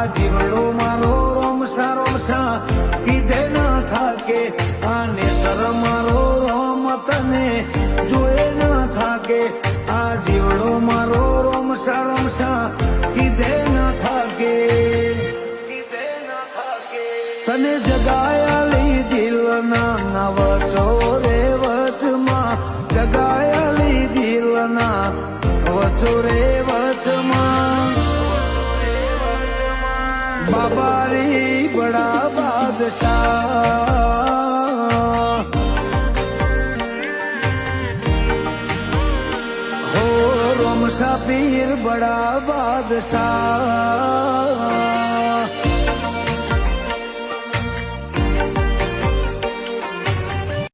આ જીવડો મારો રોમસા રોમસા. કીધે ન થાકે, આને તર મારો રોમ તને. જોએ ન થાકે, આ જીવડો મારો રોમસા રોમસા. કીધે ન થાકે તને જગાયા લઈ દિલના નવચો રે વચમાં. જગાયા લઈ દિલના વચો રે बाबा रे बड़ा बादशाह हो रोम सा पीर बड़ा बादशाह